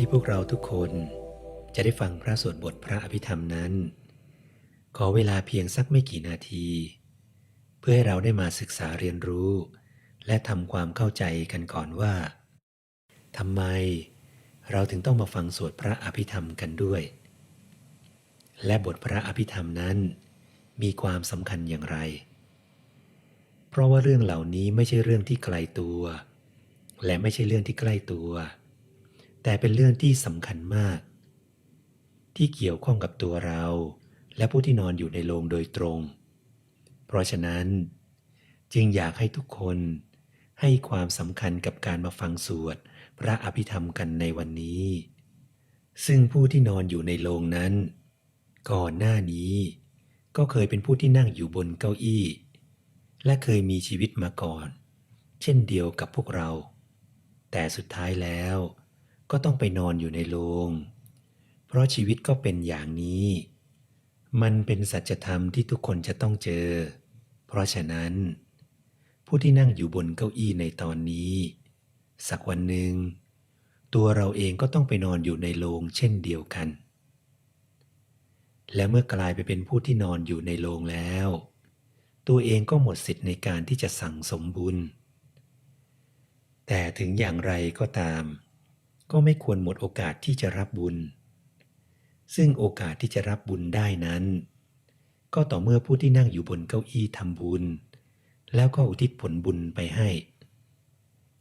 ที่พวกเราทุกคนจะได้ฟังพระสวดบทพระอภิธรรมนั้น ขอเวลาเพียงสักไม่กี่นาที เพื่อให้เราได้มาศึกษาเรียนรู้ และทำความเข้าใจกันก่อนว่าทำไมเราถึงต้องมาฟังสวดพระอภิธรรมกันด้วย และบทพระอภิธรรมนั้น มีความสำคัญอย่างไร เพราะว่าเรื่องเหล่านี้ไม่ใช่เรื่องที่ไกลตัว และไม่ใช่เรื่องที่ใกล้ตัว แต่เป็นเรื่องที่สำคัญมาก ที่เกี่ยวข้องกับตัวเรา และผู้ที่นอนอยู่ในโรงโดยตรง เพราะฉะนั้น จึงอยากให้ทุกคนให้ความสำคัญกับการมาฟังสวดพระอภิธรรมกันในวันนี้ ซึ่งผู้ที่นอนอยู่ในโรงนั้น ก่อนหน้านี้ ก็เคยเป็นผู้ที่นั่งอยู่บนเก้าอี้ และเคยมีชีวิตมาก่อน เช่นเดียวกับพวกเรา แต่สุดท้ายแล้ว ก็ต้องไปนอนอยู่ในโรงเพราะชีวิตก็เป็นอย่างนี้ มันเป็นสัจธรรมที่ทุกคนจะต้องเจอ เพราะฉะนั้น ผู้ที่นั่งอยู่บนเก้าอี้ในตอนนี้ สักวันหนึ่ง ตัวเราเองก็ต้องไปนอนอยู่ในโรงเช่นเดียวกัน และเมื่อกลายไปเป็นผู้ที่นอนอยู่ในโรงแล้ว ตัวเองก็หมดสิทธิ์ในการที่จะสั่งสมบุญ แต่ถึงอย่างไรก็ตาม ก็ไม่ควรหมดโอกาสที่จะรับบุญ ซึ่งโอกาสที่จะรับบุญได้นั้น ก็ต่อเมื่อผู้ที่นั่งอยู่บนเก้าอี้ทำบุญ แล้วก็อุทิศผลบุญไปให้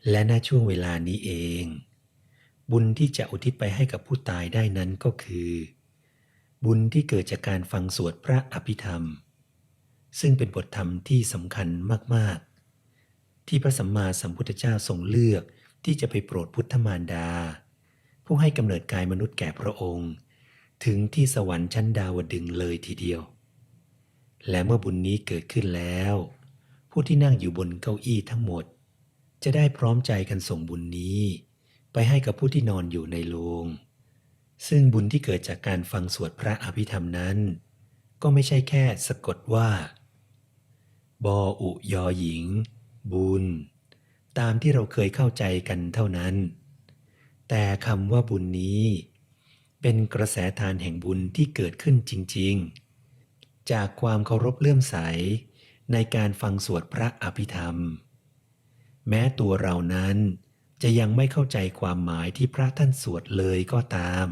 และณช่วงเวลานี้เอง บุญที่จะอุทิศไปให้กับผู้ตายได้นั้นก็คือ บุญที่เกิดจากการฟังสวดพระอภิธรรม ซึ่งเป็นบทธรรมที่สำคัญมาก ๆ ที่พระสัมมาสัมพุทธเจ้าทรงเลือก ที่จะไปโปรดพุทธมารดา ผู้ให้กำเนิดกายมนุษย์แก่พระองค์ ถึงที่สวรรค์ชั้นดาวดึงเลยทีเดียว และเมื่อบุญนี้เกิดขึ้นแล้ว ผู้ที่นั่งอยู่บนเก้าอี้ทั้งหมด จะได้พร้อมใจกันส่งบุญนี้ ไปให้กับผู้ที่นอนอยู่ในโรงซึ่งบุญที่เกิดจากการฟังสวดพระอภิธรรมนั้น ก็ไม่ใช่แค่สะกดว่า บออุยอหญิง บุญ ตามที่เราเคยเข้าใจกันเท่านั้น แต่คำว่าบุญนี้ เป็นกระแสทานแห่งบุญที่เกิดขึ้นจริง ๆ จากความเคารพเลื่อมใสในการฟังสวดพระอภิธรรม แม้ตัวเรานั้นจะยังไม่เข้าใจความหมายที่พระท่านสวดเลยก็ตาม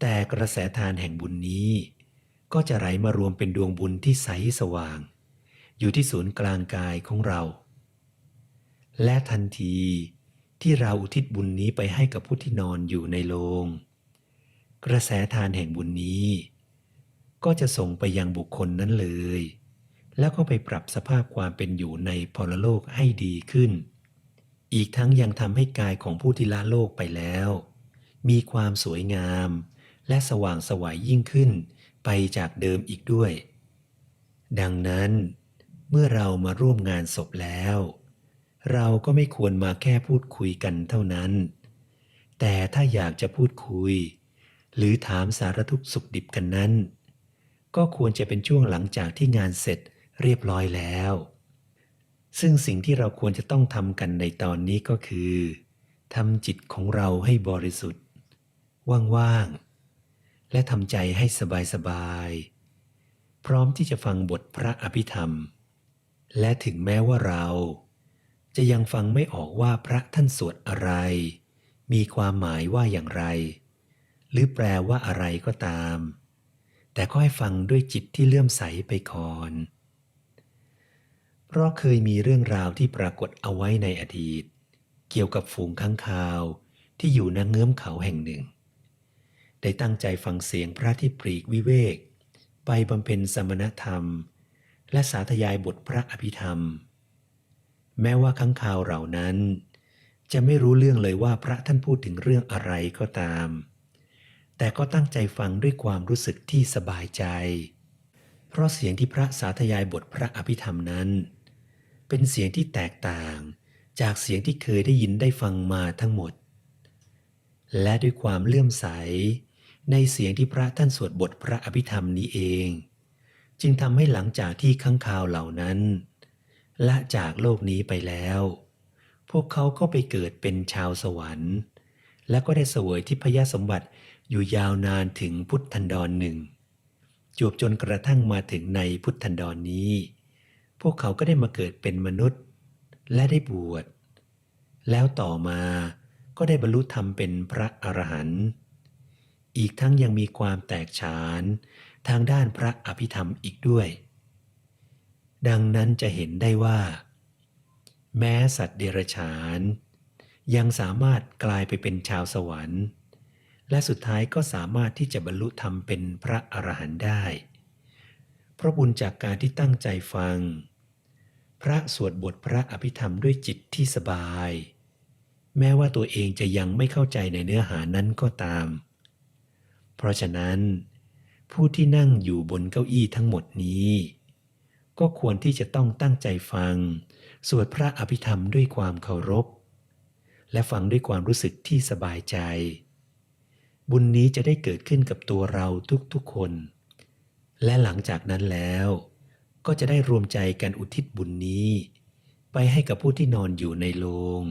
แต่กระแสทานแห่งบุญนี้ ก็จะไหลมารวมเป็นดวงบุญที่ใสสว่าง อยู่ที่ศูนย์กลางกายของเรา และทันทีที่เราอุทิศบุญนี้ไปให้กับผู้ที่นอนอยู่ในโรงกระแสทานแห่งบุญนี้ ก็จะส่งไปยังบุคคลนั้นเลย แล้วก็ไปปรับสภาพความเป็นอยู่ในพรโลกให้ดีขึ้น อีกทั้งยังทำให้กายของผู้ที่ละโลกไปแล้ว มีความสวยงาม และสว่างสวายยิ่งขึ้นไปจากเดิมอีกด้วย ดังนั้น เมื่อเรามาร่วมงานศพแล้ว เราก็ไม่ควรมาแค่พูดคุยกันเท่านั้น แต่ถ้าอยากจะพูดคุย หรือถามสารทุกสุขดิบกันนั้น ก็ควรจะเป็นช่วงหลังจากที่งานเสร็จเรียบร้อยแล้ว ซึ่งสิ่งที่เราควรจะต้องทำกันในตอนนี้ก็คือทำจิตของเราให้บริสุทธิ์ ว่างๆ และทำใจให้สบายๆ พร้อมที่จะฟังบทพระอภิธรรม และถึงแม้ว่าเรา จะยังฟังไม่ออกว่าพระท่านสวดอะไร มีความหมายว่าอย่างไร หรือแปลว่าอะไรก็ตาม แต่ก็ให้ฟังด้วยจิตที่เลื่อมใสไปก่อน เพราะเคยมีเรื่องราวที่ปรากฏเอาไว้ในอดีต เกี่ยวกับฝูงค้างคาวที่อยู่ณเงื้อมเขาแห่งหนึ่ง ได้ตั้งใจฟังเสียงพระที่ปรีกวิเวก ไปบำเพ็ญสมณธรรม และสาธยายบทพระอภิธรรม แม้ว่าค้างคาวเหล่านั้น จะไม่รู้เรื่องเลยว่าพระท่านพูดถึงเรื่องอะไรก็ตาม แต่ก็ตั้งใจฟังด้วยความรู้สึกที่สบายใจ เพราะเสียงที่พระสาธยายบทพระอภิธรรมนั้น เป็นเสียงที่แตกต่างจากเสียงที่เคยได้ยินได้ฟังมาทั้งหมด และด้วยความเลื่อมใส ในเสียงที่พระท่านสวดบทพระอภิธรรมนี้เอง จึงทำให้หลังจากที่ข้างคาวเหล่านั้น ละจากโลกนี้ไปแล้ว พวกเขาก็ไปเกิดเป็นชาวสวรรค์ และก็ได้เสวยทิพยสมบัติอยู่ยาวนานถึงพุทธันดรหนึ่งจวบจนกระทั่งมาถึงในพุทธันดรนนี้ พวกเขาก็ได้มาเกิดเป็นมนุษย์ และได้บวช แล้วต่อมาก็ได้บรรลุธรรมเป็นพระอรหันต์ อีกทั้งยังมีความแตกฉานทางด้านพระอภิธรรมอีกด้วย ดังนั้นจะเห็นได้ว่า แม้สัตว์เดรัจฉาน ยังสามารถกลายไปเป็นชาวสวรรค์ และสุดท้ายก็สามารถที่จะบรรลุธรรมเป็นพระอรหันต์ได้ เพราะบุญจากการที่ตั้งใจฟัง พระสวดบทพระอภิธรรมด้วยจิตที่สบาย แม้ว่าตัวเองจะยังไม่เข้าใจในเนื้อหานั้นก็ตาม เพราะฉะนั้น ผู้ที่นั่งอยู่บนเก้าอี้ทั้งหมดนี้ ก็ควรที่จะต้องตั้งใจฟัง สวดพระอภิธรรมด้วยความเคารพ และฟังด้วยความรู้สึกที่สบายใจ บุญนี้จะได้เกิดขึ้นกับตัวเราทุกๆคน และหลังจากนั้นแล้ว ก็จะได้รวมใจกันอุทิศบุญนี้ ไปให้กับผู้ที่นอนอยู่ในโลง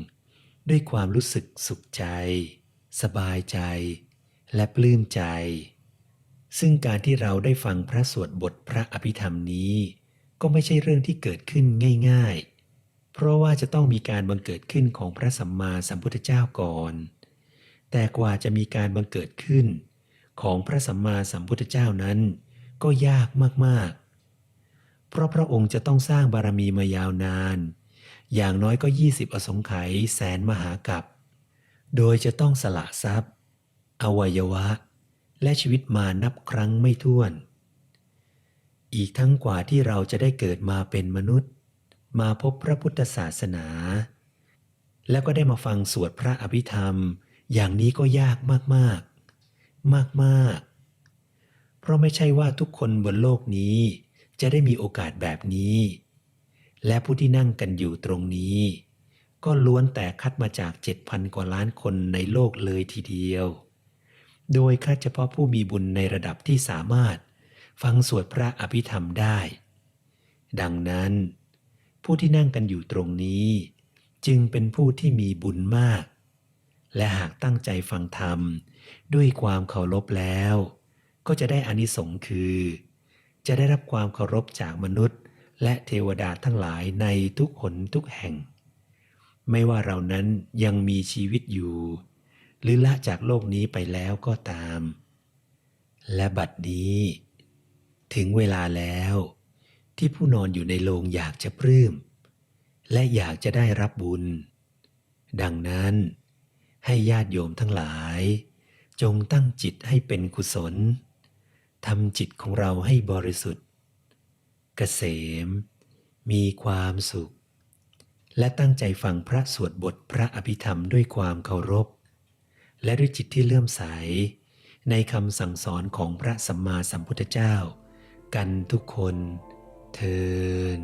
ด้วยความรู้สึกสุขใจ สบายใจ และปลื้มใจ ซึ่งการที่เราได้ฟังพระสวดบทพระอภิธรรมนี้ ก็ไม่ใช่เรื่องที่เกิดขึ้นง่ายๆ เพราะว่าจะต้องมีการบังเกิดขึ้นของพระสัมมาสัมพุทธเจ้าก่อน แต่กว่าจะมีการบังเกิดขึ้น ของพระสัมมาสัมพุทธเจ้านั้น ก็ยากมากๆ เพราะพระองค์จะต้องสร้างบารมีมายาวนาน อย่างน้อยก็ 20 อสงไขยแสนมหากัปโดยจะต้องสละทรัพย์ อวัยวะ และชีวิตมานับครั้งไม่ถ้วน อีกทั้งกว่าที่เราจะได้เกิดมาเป็นมนุษย์ มาพบพระพุทธศาสนา แล้วก็ได้มาฟังสวดพระอภิธรรม อย่างนี้ก็ยากมากๆ มากๆ เพราะไม่ใช่ว่าทุกคนบนโลกนี้ จะได้มีโอกาสแบบนี้ และผู้ที่นั่งกันอยู่ตรงนี้ ก็ล้วนแต่คัดมาจาก7,000กว่าล้านคนในโลกเลยทีเดียว โดยคัดเฉพาะผู้มีบุญในระดับที่สามารถ ฟังสวดพระอภิธรรมได้ ดังนั้น ผู้ที่นั่งกันอยู่ตรงนี้ จึงเป็นผู้ที่มีบุญมาก และหากตั้งใจฟังธรรมด้วยความเคารพแล้ว ก็จะได้อานิสงส์คือ จะได้รับความเคารพจากมนุษย์ และเทวดาทั้งหลายในทุกหนทุกแห่ง ไม่ว่าเรานั้นยังมีชีวิตอยู่ หรือละจากโลกนี้ไปแล้วก็ตาม และบัดนี้ ถึงเวลาแล้ว ที่ผู้นอนอยู่ในโลงอยากจะปลื้ม และอยากจะได้รับบุญ ดังนั้น ให้ญาติโยมทั้งหลาย จงตั้งจิตให้เป็นกุศลทำจิตของเราให้บริสุทธิ์ เกษม มีความสุข และตั้งใจฟังพระสวดบทพระอภิธรรมด้วยความเคารพ และด้วยจิตที่เลื่อมใส ในคำสั่งสอนของพระสัมมาสัมพุทธเจ้า กันทุกคนเทิน